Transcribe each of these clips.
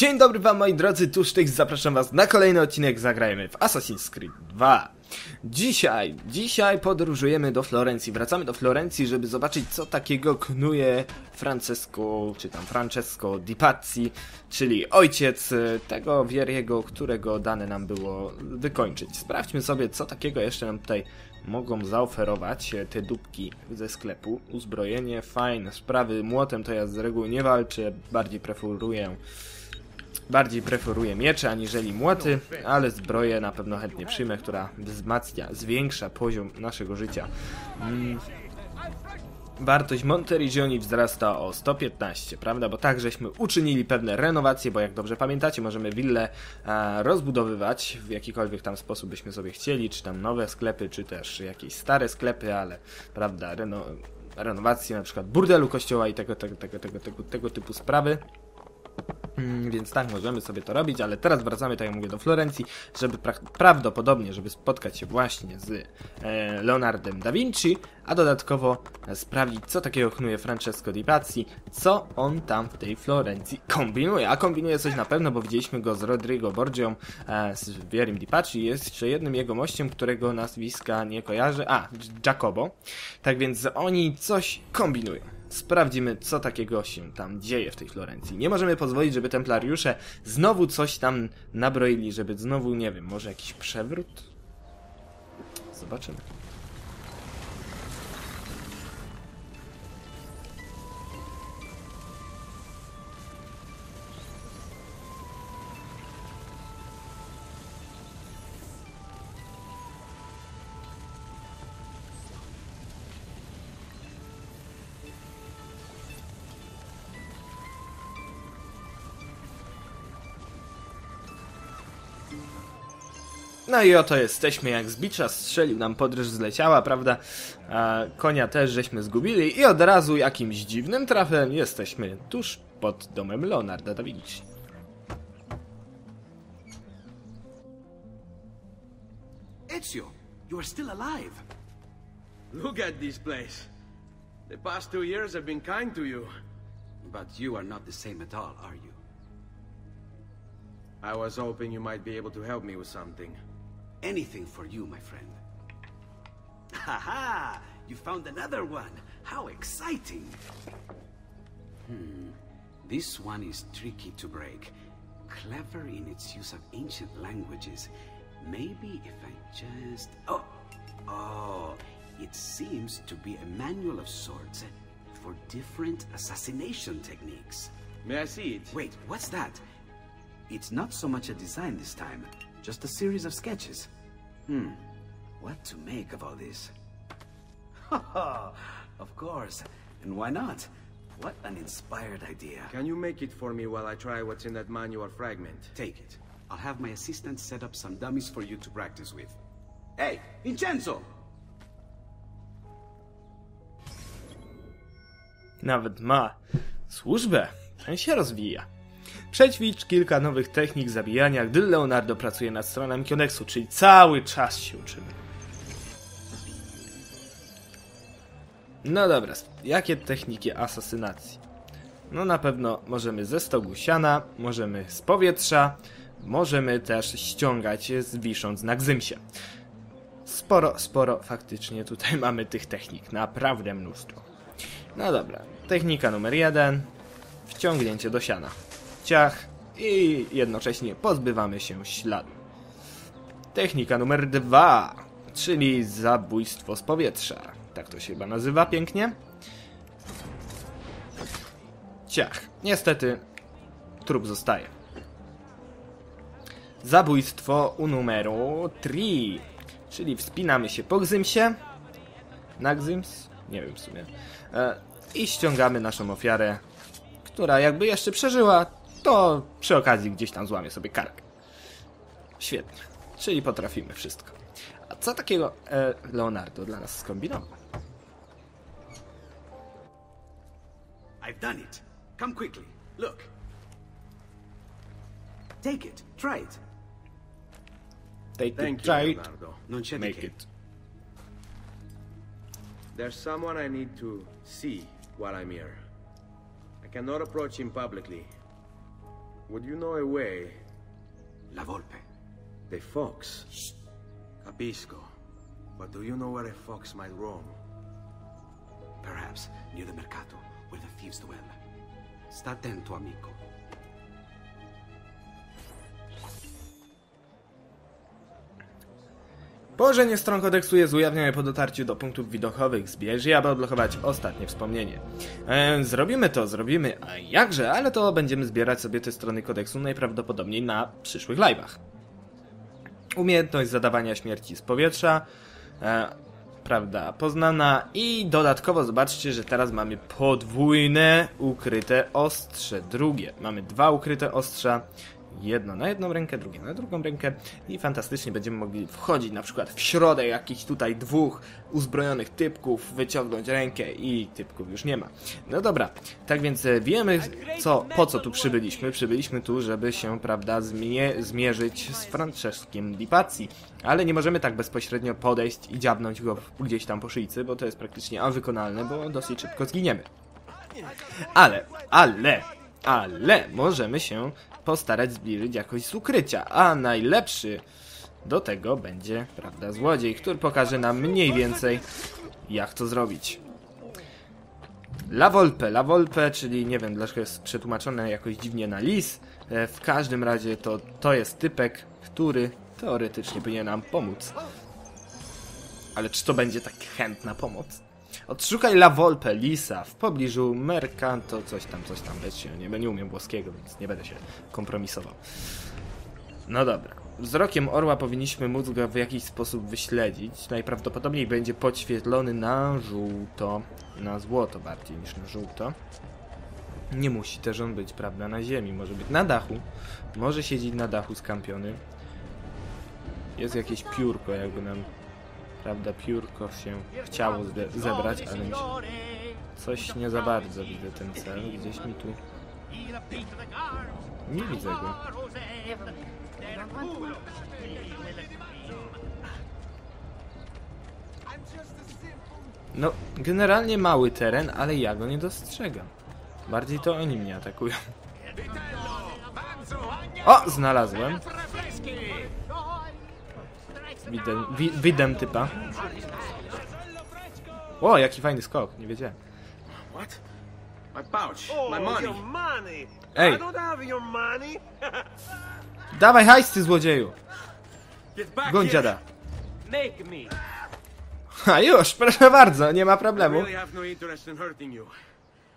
Dzień dobry wam moi drodzy, tych zapraszam was na kolejny odcinek Zagrajmy w Assassin's Creed 2 Dzisiaj, dzisiaj podróżujemy do Florencji, wracamy do Florencji, żeby zobaczyć co takiego knuje Francesco, czy tam Francesco Di Pazzi, czyli ojciec tego Wieriego, którego dane nam było wykończyć. Sprawdźmy sobie co takiego jeszcze nam tutaj mogą zaoferować te dupki ze sklepu. Uzbrojenie, fajne sprawy, młotem to ja z reguły nie walczę, bardziej preferuję Bardziej preferuję miecze aniżeli młoty, ale zbroję na pewno chętnie przyjmę, która wzmacnia, zwiększa poziom naszego życia. Mm. Wartość Monteriggioni wzrasta o 115, prawda? Bo tak żeśmy uczynili pewne renowacje, bo jak dobrze pamiętacie, możemy willę e, rozbudowywać w jakikolwiek tam sposób byśmy sobie chcieli, czy tam nowe sklepy, czy też jakieś stare sklepy, ale prawda, reno, renowacje na przykład burdelu kościoła i tego, tego, tego, tego, tego, tego typu sprawy. Mm, więc tak, możemy sobie to robić, ale teraz wracamy, tak jak mówię, do Florencji, żeby pra prawdopodobnie, żeby spotkać się właśnie z e, Leonardem da Vinci, a dodatkowo e, sprawdzić, co takiego knuje Francesco di Pazzi, co on tam w tej Florencji kombinuje. A kombinuje coś na pewno, bo widzieliśmy go z Rodrigo Borgią, e, z Wierim di Pazzi, jest jeszcze jednym jego mościem, którego nazwiska nie kojarzy, a, Jacobo. Tak więc oni coś kombinują sprawdzimy, co takiego się tam dzieje w tej Florencji. Nie możemy pozwolić, żeby templariusze znowu coś tam nabroili, żeby znowu, nie wiem, może jakiś przewrót? Zobaczymy. No i oto jesteśmy, jak z bicza strzelił nam podryż zleciała, prawda? A konia też żeśmy zgubili i od razu jakimś dziwnym trafem jesteśmy tuż pod domem Leonarda da Vinci. Ezio, you are still alive. Look at this place. The past two years have been kind to you. But you are not the same at all, are you? I was hoping you might be able to help me with something. Anything for you, my friend. Haha! -ha! You found another one! How exciting! Hmm. This one is tricky to break. Clever in its use of ancient languages. Maybe if I just... Oh! Oh! It seems to be a manual of sorts for different assassination techniques. May I see it? Wait, what's that? It's not so much a design this time. Just a series of sketches. Hmm. What to make of all this? of course. And why not? What an inspired idea. Can you make it for me while I try what's in that manual fragment? Take it. I'll have my assistant set up some dummies for you to practice with. Hey, Vincenzo! Nawet ma służbę. Ten się rozwija. Przećwicz kilka nowych technik zabijania, gdy Leonardo pracuje nad stroną Kionexu, czyli cały czas się uczymy. No dobra, jakie techniki asasynacji? No na pewno możemy ze stogu siana, możemy z powietrza, możemy też ściągać zwisząc na gzymsie. Sporo, sporo faktycznie tutaj mamy tych technik, naprawdę mnóstwo. No dobra, technika numer jeden, wciągnięcie do siana ciach i jednocześnie pozbywamy się śladu. Technika numer dwa, czyli zabójstwo z powietrza. Tak to się chyba nazywa pięknie. Ciach. Niestety trup zostaje. Zabójstwo u numeru 3, czyli wspinamy się po Gzymsie. Na Gzyms? Nie wiem w sumie. E, I ściągamy naszą ofiarę, która jakby jeszcze przeżyła, to przy okazji gdzieś tam złamie sobie kark. Świetnie. Czyli potrafimy wszystko. A co takiego e, Leonardo dla nas skombinował? I've done it. Come quickly. Look. Take it. Try it. Take Thank it, you, try it, Leonardo. Non c'è make it. There's someone I need to see while I'm here. I cannot approach him publicly. Would you know a way? La Volpe. The fox. Capisco. But do you know where a fox might roam? Perhaps near the Mercato, where the thieves dwell. Sta attento, amico. Położenie stron kodeksu jest ujawnione po dotarciu do punktów widokowych. Zbierz je, aby odblokować ostatnie wspomnienie. E, zrobimy to, zrobimy, a jakże, ale to będziemy zbierać sobie te strony kodeksu najprawdopodobniej na przyszłych live'ach. Umiejętność zadawania śmierci z powietrza, e, prawda, poznana i dodatkowo zobaczcie, że teraz mamy podwójne ukryte ostrze, drugie. Mamy dwa ukryte ostrza, jedno na jedną rękę, drugie na drugą rękę i fantastycznie będziemy mogli wchodzić na przykład w środek jakichś tutaj dwóch uzbrojonych typków, wyciągnąć rękę i typków już nie ma. No dobra, tak więc e, wiemy co, po co tu przybyliśmy. Przybyliśmy tu, żeby się, prawda, zmie zmierzyć z Franceskiem Di ale nie możemy tak bezpośrednio podejść i dziabnąć go gdzieś tam po szyjcy, bo to jest praktycznie niewykonalne, bo dosyć szybko zginiemy. Ale, ale, ale możemy się postarać zbliżyć jakoś z ukrycia, a najlepszy do tego będzie, prawda, złodziej, który pokaże nam mniej więcej jak to zrobić. La Volpe, La Volpe, czyli nie wiem dlaczego jest przetłumaczone jakoś dziwnie na lis. E, W każdym razie to, to jest typek, który teoretycznie powinien nam pomóc. Ale czy to będzie tak chętna pomoc? Odszukaj La Volpe, Lisa, w pobliżu Mercanto, coś tam, coś tam, wiecie, nie, nie umiem włoskiego, więc nie będę się kompromisował. No dobra. Wzrokiem orła powinniśmy móc go w jakiś sposób wyśledzić. Najprawdopodobniej będzie podświetlony na żółto, na złoto bardziej niż na żółto. Nie musi też on być, prawda, na ziemi. Może być na dachu. Może siedzieć na dachu skampiony. Jest jakieś piórko, jakby nam, prawda, piórko się chciało zebrać, ale coś nie za bardzo widzę ten cel. Gdzieś mi tu... Nie widzę go. No, generalnie mały teren, ale ja go nie dostrzegam. Bardziej to oni mnie atakują. O, znalazłem. Widzę, wi, widzę typa. O, jaki fajny skok, nie wiedziałem. What? My pouch. Oh, my money. your money. Hey. I don't have your money. Dawaj hajs, ty złodzieju! Goń dziada. Make me. A już, proszę bardzo, nie ma problemu. no.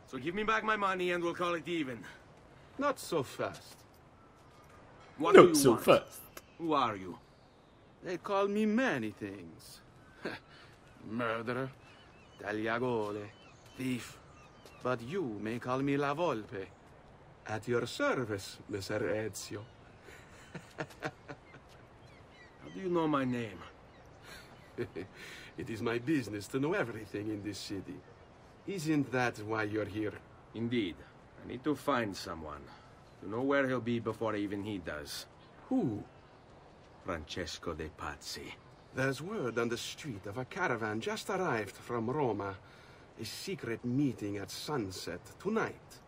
So give me back my money and we'll call it even. Not so fast. What do Not you so want? fast. Who are you? They call me many things. Murderer, tagliagole, thief. But you may call me La Volpe. At your service, Messer Ezio. How do you know my name? it is my business to know everything in this city. Isn't that why you're here? Indeed. I need to find someone. To know where he'll be before even he does. Who? Francesco de Pazzi. There's word on the street of a caravan just arrived from Roma. A secret meeting at sunset tonight.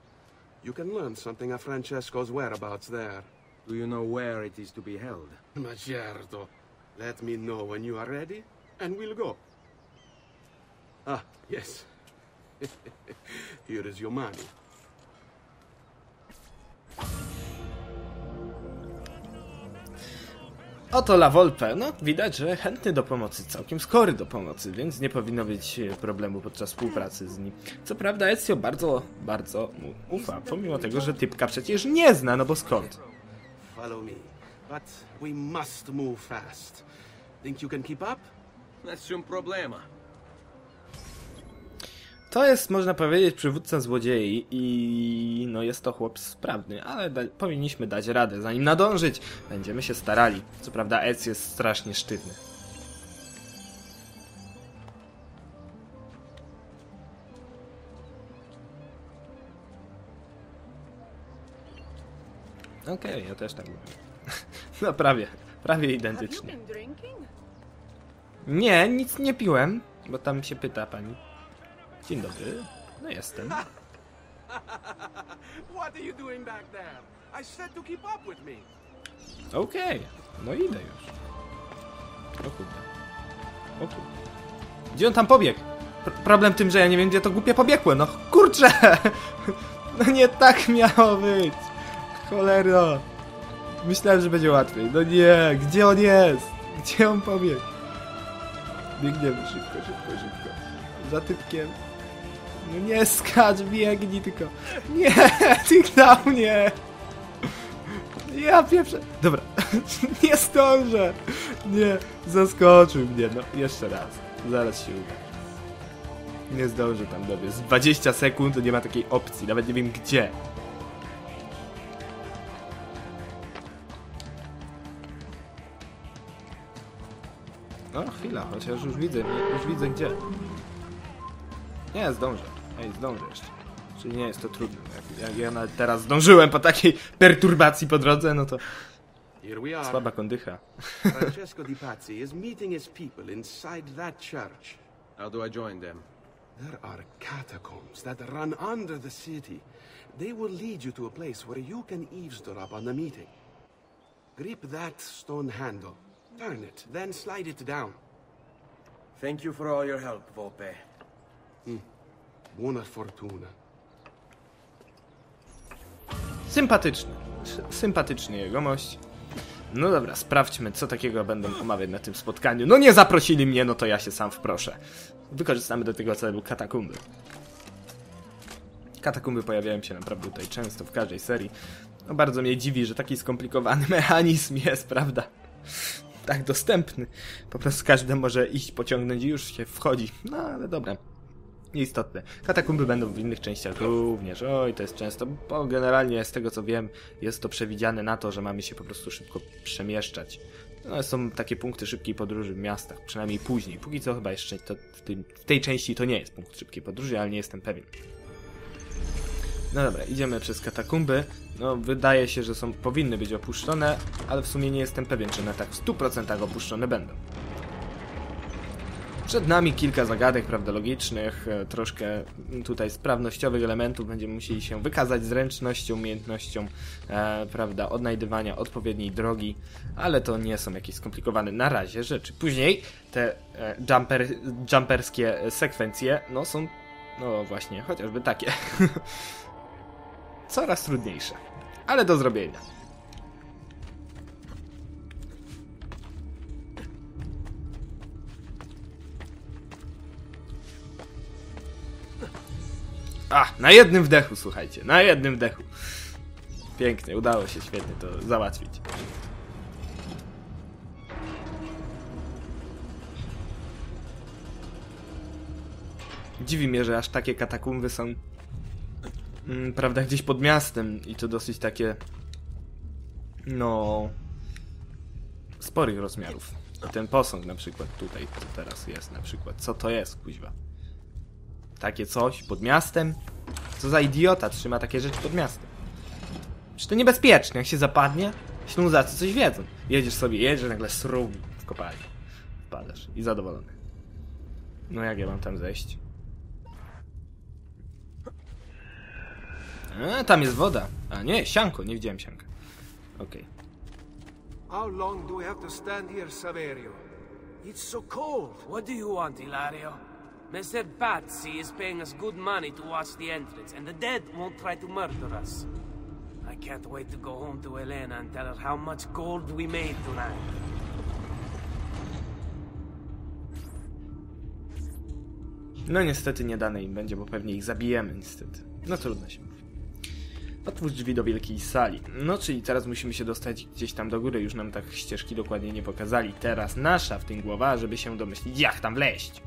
You can learn something of Francesco's whereabouts there. Do you know where it is to be held? Ma certo. Let me know when you are ready, and we'll go. Ah, yes. Here is your money. Oto La Volpe. No, widać, że chętny do pomocy, całkiem skory do pomocy, więc nie powinno być e, problemu podczas współpracy z nim. Co prawda Ezio bardzo, bardzo mu ufa, pomimo tego, że typka przecież nie zna, no bo skąd? Follow me. But we must move fast. Think you can keep up? Nessun problema. To jest, można powiedzieć, przywódca złodziei i no jest to chłop sprawny, ale da powinniśmy dać radę, zanim nadążyć. Będziemy się starali. Co prawda Ezio jest strasznie sztywny. Okej, ja też tak mówię. No prawie, prawie identycznie. Nie, nic nie piłem, bo tam się pyta pani. Dzień dobry, no jestem. What are you doing back there? I said to keep up with me. Okej, no idę już. O kurde. O kurde. Gdzie on tam pobiegł? Pr problem tym, że ja nie wiem, gdzie to głupie pobiegło. No kurczę! No nie tak miało być. Cholero. Myślałem, że będzie łatwiej. No nie, gdzie on jest? Gdzie on pobiegł? Biegniemy szybko, szybko, szybko. Za typkiem. Nie skacz, biegnij tylko. Nie, tygnął mnie. Ja pieprzę. Dobra, nie zdążę. Nie, zaskoczył mnie. No, jeszcze raz. Zaraz się uda. Nie zdążę tam dobiec. 20 sekund to nie ma takiej opcji, nawet nie wiem gdzie. No, chwila, chociaż już widzę, już widzę gdzie. Nie, zdążę. Ej, zdążę jeszcze. Czyli nie jest to trudne. Jak, jak ja nawet teraz zdążyłem po takiej perturbacji po drodze, no to Here we are. słaba kondycha. Francesco Di Pazzi is meeting his people inside that church. How do I join them? There are catacombs that run under the city. They will lead you to a place where you can eavesdrop on the meeting. Grip that stone handle. Turn it, then slide it down. Thank you for all your help, Volpe. Buona fortuna. Sympatyczny. Sy- Sympatyczny jegomość. No dobra, sprawdźmy, co takiego będą omawiać na tym spotkaniu. No nie zaprosili mnie, no to ja się sam wproszę. Wykorzystamy do tego celu katakumby. Katakumby pojawiają się naprawdę tutaj często w każdej serii. No bardzo mnie dziwi, że taki skomplikowany mechanizm jest, prawda? Tak dostępny. Po prostu każdy może iść, pociągnąć i już się wchodzi. No ale dobra. Nieistotne. Katakumby będą w innych częściach również. Oj, to jest często, bo generalnie z tego co wiem, jest to przewidziane na to, że mamy się po prostu szybko przemieszczać. No, są takie punkty szybkiej podróży w miastach, przynajmniej później. Póki co chyba jeszcze w, tym, w tej części to nie jest punkt szybkiej podróży, ale nie jestem pewien. No dobra, idziemy przez katakumby. No, wydaje się, że są, powinny być opuszczone, ale w sumie nie jestem pewien, czy one tak w 100% opuszczone będą. Przed nami kilka zagadek, prawda, logicznych, e, troszkę tutaj sprawnościowych elementów. Będziemy musieli się wykazać zręcznością, umiejętnością, e, prawda, odnajdywania odpowiedniej drogi, ale to nie są jakieś skomplikowane na razie rzeczy. Później te e, jumper, jumperskie sekwencje, no są, no właśnie, chociażby takie. Coraz trudniejsze, ale do zrobienia. A, na jednym wdechu, słuchajcie, na jednym wdechu. Pięknie, udało się świetnie to załatwić. Dziwi mnie, że aż takie katakumby są, mm, prawda, gdzieś pod miastem i to dosyć takie, no, sporych rozmiarów. I ten posąg na przykład tutaj, co teraz jest na przykład, co to jest, kuźwa? Takie coś pod miastem? Co za idiota trzyma takie rzeczy pod miastem? Czy to niebezpieczne, jak się zapadnie? Ślązacy coś wiedzą. Jedziesz sobie, jedziesz, nagle srób w kopalni. Wpadasz i zadowolony. No jak ja mam tam zejść? A, tam jest woda. A nie, sianko, nie widziałem sianka. Okej. How long do we have to stand here, Saverio? It's so cold. What do you want, Ilario? Mr. Pazzi is paying us good money to watch the entrance, and the dead won't try to murder us. I can't wait to go home to Elena and tell her how much gold we made tonight. No niestety nie dane im będzie, bo pewnie ich zabijemy niestety. No trudno się mówi. Otwórz drzwi do wielkiej sali. No czyli teraz musimy się dostać gdzieś tam do góry. Już nam tak ścieżki dokładnie nie pokazali. Teraz nasza w tym głowa, żeby się domyślić jak tam wleźć.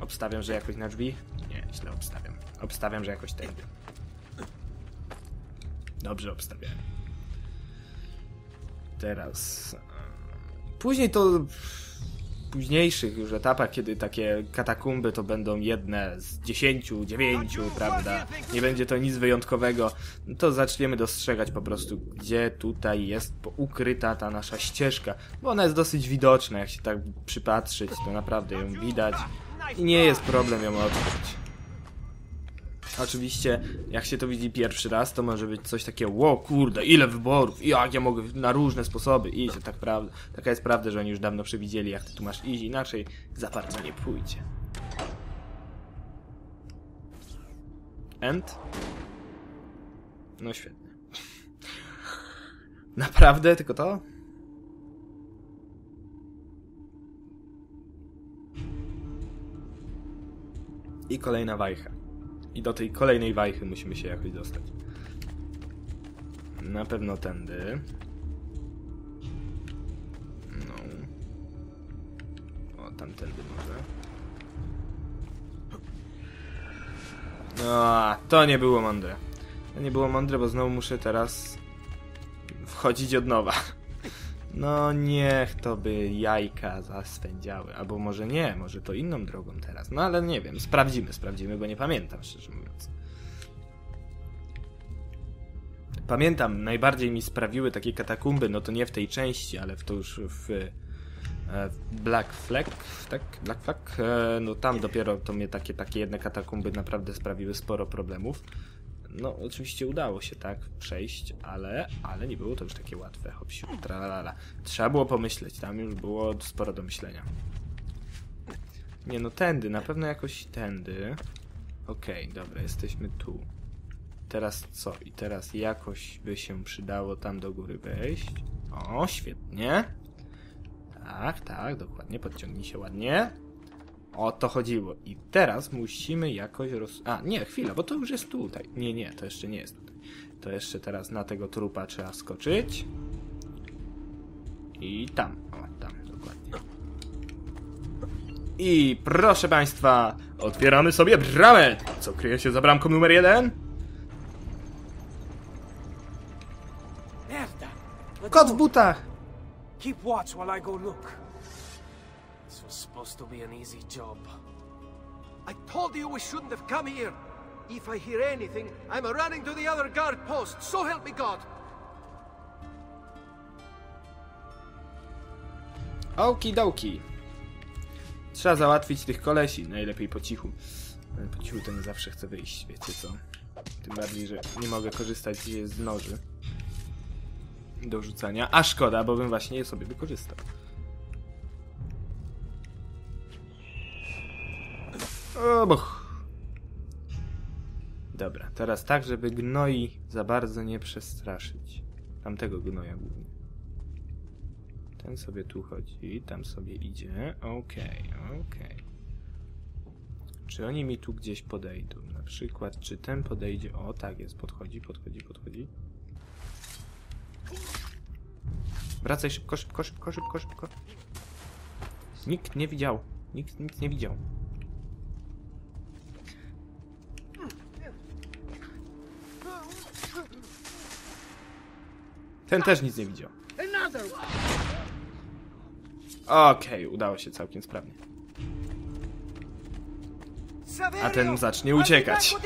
Obstawiam, że jakoś na drzwi? Nie, źle obstawiam. Obstawiam, że jakoś tędy. Dobrze obstawiałem. Teraz... Później to późniejszych już etapach, kiedy takie katakumby to będą jedne z dziesięciu, dziewięciu, prawda? Nie będzie to nic wyjątkowego. To zaczniemy dostrzegać po prostu, gdzie tutaj jest ukryta ta nasza ścieżka. Bo ona jest dosyć widoczna, jak się tak przypatrzyć, to naprawdę ją widać. I nie jest problem ją odkryć. Oczywiście, jak się to widzi pierwszy raz, to może być coś takiego, ło kurde, ile wyborów, jak ja mogę na różne sposoby iść, tak prawda, taka jest prawda, że oni już dawno przewidzieli, jak ty tu masz iść, inaczej za bardzo nie pójdzie. End? No świetnie. Naprawdę? Tylko to? I kolejna wajcha. I do tej kolejnej wajchy musimy się jakoś dostać. Na pewno tędy. No. O, tamtędy może. No, to nie było mądre. To nie było mądre, bo znowu muszę teraz wchodzić od nowa. No niech to by jajka zaspędziały. Albo może nie, może to inną drogą teraz. No ale nie wiem, sprawdzimy, sprawdzimy, bo nie pamiętam, szczerze mówiąc. Pamiętam, najbardziej mi sprawiły takie katakumby, no to nie w tej części, ale w to już w, e, Black Flag, tak? Black Flag? E, No tam dopiero to mnie takie, takie jedne katakumby naprawdę sprawiły sporo problemów. No, oczywiście udało się tak przejść, ale, ale nie było to już takie łatwe. Hopsiu, tralala. Trzeba było pomyśleć, tam już było sporo do myślenia. Nie no, tędy, na pewno jakoś tędy. Okej, dobra, jesteśmy tu. Teraz co? I teraz jakoś by się przydało tam do góry wejść. O, świetnie. Tak, tak, dokładnie, podciągnij się ładnie. O to chodziło. I teraz musimy jakoś roz... A, nie, chwila, bo to już jest tutaj. Nie, nie, to jeszcze nie jest tutaj. To jeszcze teraz na tego trupa trzeba skoczyć. I tam. O, tam, dokładnie. I proszę Państwa, otwieramy sobie bramę! Co kryje się za bramką numer jeden? Kot w butach! Keep watch while I go look. This was supposed to be an easy job. I told you we shouldn't have come here. If I hear anything, I'm running to the other guard post. So help me God. Okidoki. Trzeba załatwić tych kolesi, najlepiej po cichu. Ale Po cichu to nie zawsze chcę wyjść, wiecie co? Tym bardziej, że nie mogę korzystać z noży do rzucania. A szkoda, bo bym właśnie je sobie wykorzystał. O, boch. Dobra, teraz tak, żeby gnoi za bardzo nie przestraszyć. Tamtego gnoja głównie. Ten sobie tu chodzi, tam sobie idzie. Okej, okej. Czy oni mi tu gdzieś podejdą? Na przykład, czy ten podejdzie? O, tak jest, podchodzi, podchodzi, podchodzi. Wracaj szybko, szybko, szybko, szybko, szybko. Nikt nie widział. Nikt nic nie widział. Ten też nic nie widział. Okej, udało się całkiem sprawnie. A ten zacznie uciekać.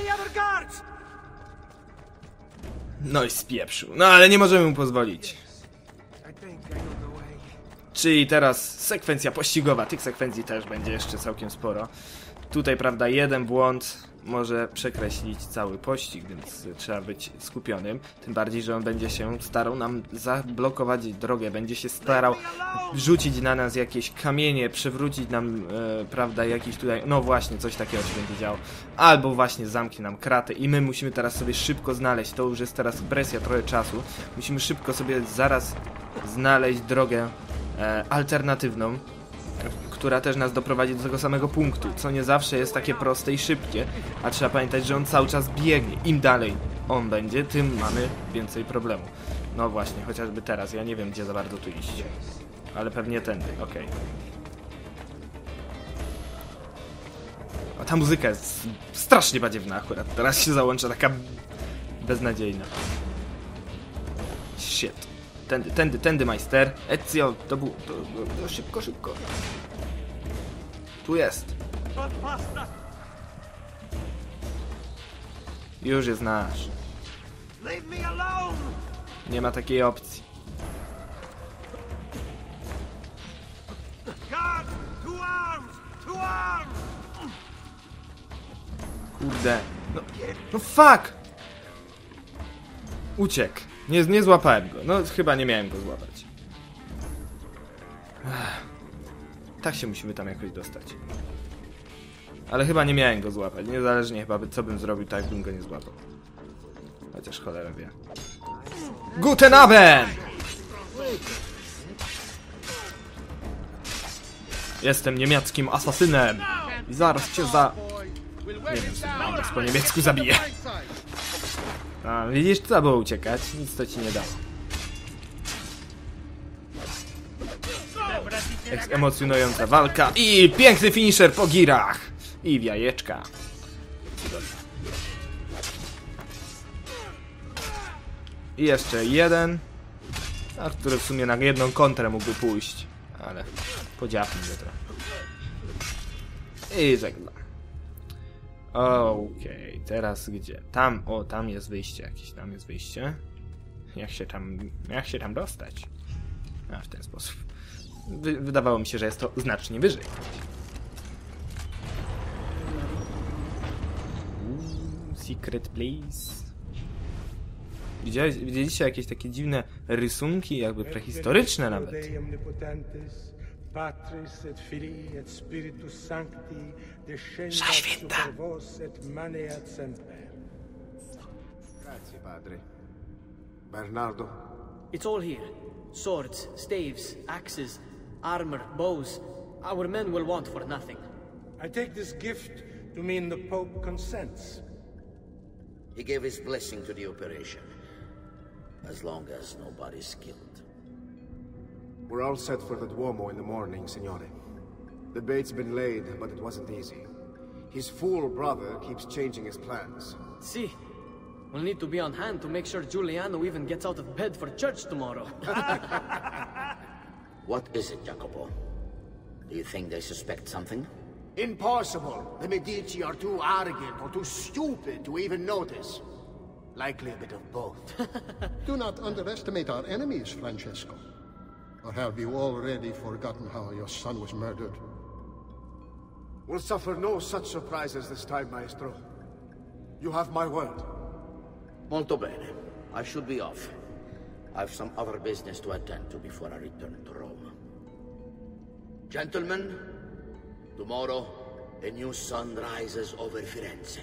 No i spieprzył. No ale nie możemy mu pozwolić. Czyli teraz sekwencja pościgowa. Tych sekwencji też będzie jeszcze całkiem sporo. Tutaj, prawda, jeden błąd może przekreślić cały pościg, więc trzeba być skupionym. Tym bardziej, że on będzie się starał nam zablokować drogę, będzie się starał rzucić na nas jakieś kamienie, przewrócić nam, e, prawda, jakiś tutaj, no właśnie, coś takiego się będzie działo. Albo właśnie zamknie nam kratę i my musimy teraz sobie szybko znaleźć, to już jest teraz presja, trochę czasu. Musimy szybko sobie zaraz znaleźć drogę e, alternatywną, która też nas doprowadzi do tego samego punktu, co nie zawsze jest takie proste i szybkie, a trzeba pamiętać, że on cały czas biegnie. Im dalej on będzie, tym mamy więcej problemu. No właśnie, chociażby teraz, ja nie wiem gdzie za bardzo tu iść. Ale pewnie tędy, okej. A ta muzyka jest strasznie badziewna akurat. Teraz się załącza taka beznadziejna. Shit. Tędy, tędy, tędy, majster. Ezio, to był... To, to, to szybko, szybko. Tu jest. Już jest nasz. Nie ma takiej opcji. Kurde. No, no fuck! Uciekł. Nie, nie złapałem go. No chyba nie miałem go złapać. Ech. Tak się musimy tam jakoś dostać. Ale chyba nie miałem go złapać. Niezależnie chyba co bym zrobił, tak bym go nie złapał. Chociaż cholera wie. Guten Abend! Jestem niemieckim asasynem i zaraz cię za... Nie wiem, po niemiecku zabiję. A, widzisz, trzeba było uciekać, nic to ci nie dało. Emocjonująca walka i piękny finisher po girach i w jajeczka. I jeszcze jeden, a który w sumie na jedną kontrę mógłby pójść, ale podziapmy go trochę. I żegnam. Okej, teraz gdzie? Tam, o, tam jest wyjście jakieś, tam jest wyjście. Jak się tam, jak się tam dostać? A, w ten sposób. Wy, wydawało mi się, że jest to znacznie wyżej. Uuu, Secret place. Widziałeś, widzieliście jakieś takie dziwne rysunki, jakby prehistoryczne nawet? Patris et Filii et Spiritus Sancti, descendat super vos et maneat semper. Grazie, padre. Bernardo, It's all here. Swords, staves, axes, armor, bows. Our men will want for nothing. I take this gift to mean the Pope consents. He gave his blessing to the operation. As long as nobody's killed. we're all set for the Duomo in the morning, Signore. The bait's been laid, but it wasn't easy. His fool brother keeps changing his plans. See, we'll need to be on hand to make sure Giuliano even gets out of bed for church tomorrow. What is it, Jacopo? Do you think they suspect something? Impossible! The Medici are too arrogant or too stupid to even notice. Likely a bit of both. Do not underestimate our enemies, Francesco. Or have you already forgotten how your son was murdered? we'll suffer no such surprises this time, Maestro. You have my word. Molto bene. I should be off. I've some other business to attend to before I return to Rome. Gentlemen, tomorrow a new sun rises over Firenze.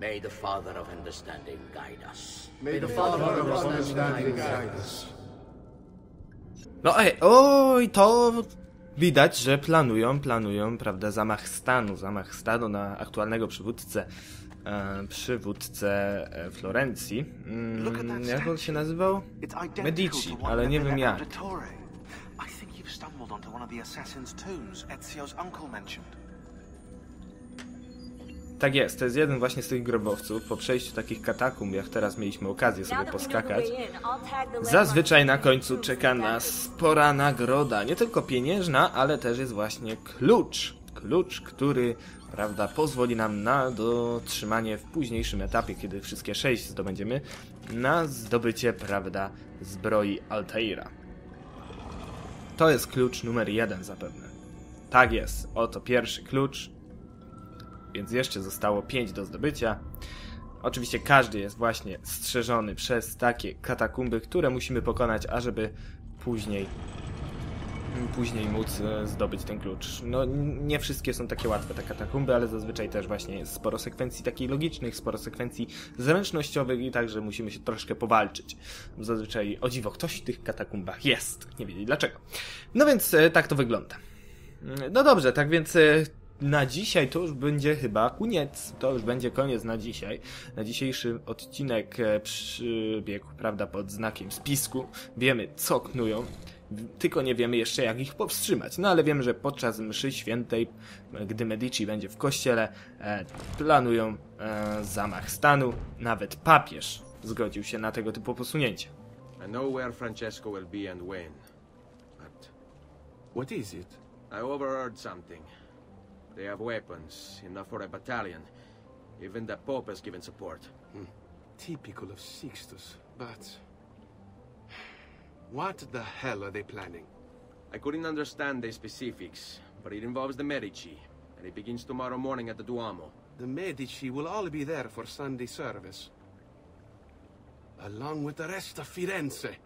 May the Father of Understanding guide us. May, the Father of understanding guide us. No ej, oj, to widać, że planują, planują, prawda, zamach stanu, zamach stanu na aktualnego przywódcę, przywódcę e, Florencji. Mm, jak on się nazywał? Medici, ale nie wiem jak. I think you've stumbled onto one of the assassin's tombs Ezio's uncle mentioned. Tak jest, to jest jeden właśnie z tych grobowców. Po przejściu takich katakumb, jak teraz mieliśmy okazję sobie poskakać, zazwyczaj na końcu czeka nas spora nagroda. Nie tylko pieniężna, ale też jest właśnie klucz. Klucz, który, prawda, pozwoli nam na dotrzymanie w późniejszym etapie, kiedy wszystkie sześć zdobędziemy, na zdobycie, prawda, zbroi Altaira. To jest klucz numer jeden zapewne. Tak jest, oto pierwszy klucz więc jeszcze zostało 5 do zdobycia. Oczywiście każdy jest właśnie strzeżony przez takie katakumby, które musimy pokonać, ażeby później później móc e, zdobyć ten klucz. No nie wszystkie są takie łatwe te katakumby, ale zazwyczaj też właśnie sporo sekwencji takich logicznych, sporo sekwencji zręcznościowych i także musimy się troszkę powalczyć. Zazwyczaj o dziwo ktoś w tych katakumbach jest. Nie wiedzieli dlaczego. No więc e, tak to wygląda. Mm, No dobrze, tak więc e, na dzisiaj to już będzie chyba koniec. To już będzie koniec na dzisiaj. Na dzisiejszy odcinek e, przybiegł, prawda, pod znakiem spisku. Wiemy, co knują. Tylko nie wiemy jeszcze, jak ich powstrzymać. No ale wiemy, że podczas mszy świętej, gdy Medici będzie w kościele, e, planują e, zamach stanu. Nawet papież zgodził się na tego typu posunięcie. I know where Francesco will be and when. But What is it? I overheard something. They have weapons, enough for a battalion. Even the Pope has given support. Hmm. Typical of Sixtus, but... What the hell are they planning? I couldn't understand the specifics, but it involves the Medici, and it begins tomorrow morning at the Duomo. The Medici will all be there for Sunday service. Along with the rest of Firenze.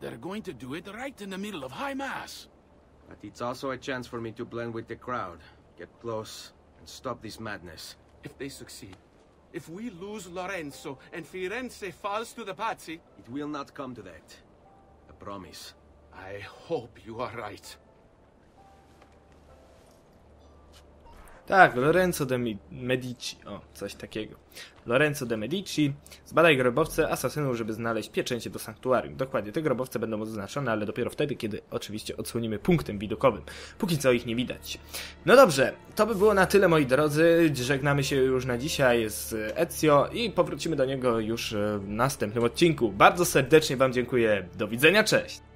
They're going to do it right in the middle of High Mass. But it's also a chance for me to blend with the crowd, get close, and stop this madness. If they succeed, if we lose Lorenzo and Firenze falls to the Pazzi, It will not come to that. I promise. I hope you are right. Tak, Lorenzo de Medici. O, coś takiego. Lorenzo de Medici. Zbadaj grobowce asasynów, żeby znaleźć pieczęcie do sanktuarium. Dokładnie, te grobowce będą oznaczone, ale dopiero wtedy, kiedy oczywiście odsłonimy punktem widokowym. Póki co ich nie widać. No dobrze, to by było na tyle, moi drodzy. Żegnamy się już na dzisiaj z Ezio i powrócimy do niego już w następnym odcinku. Bardzo serdecznie Wam dziękuję. Do widzenia, cześć!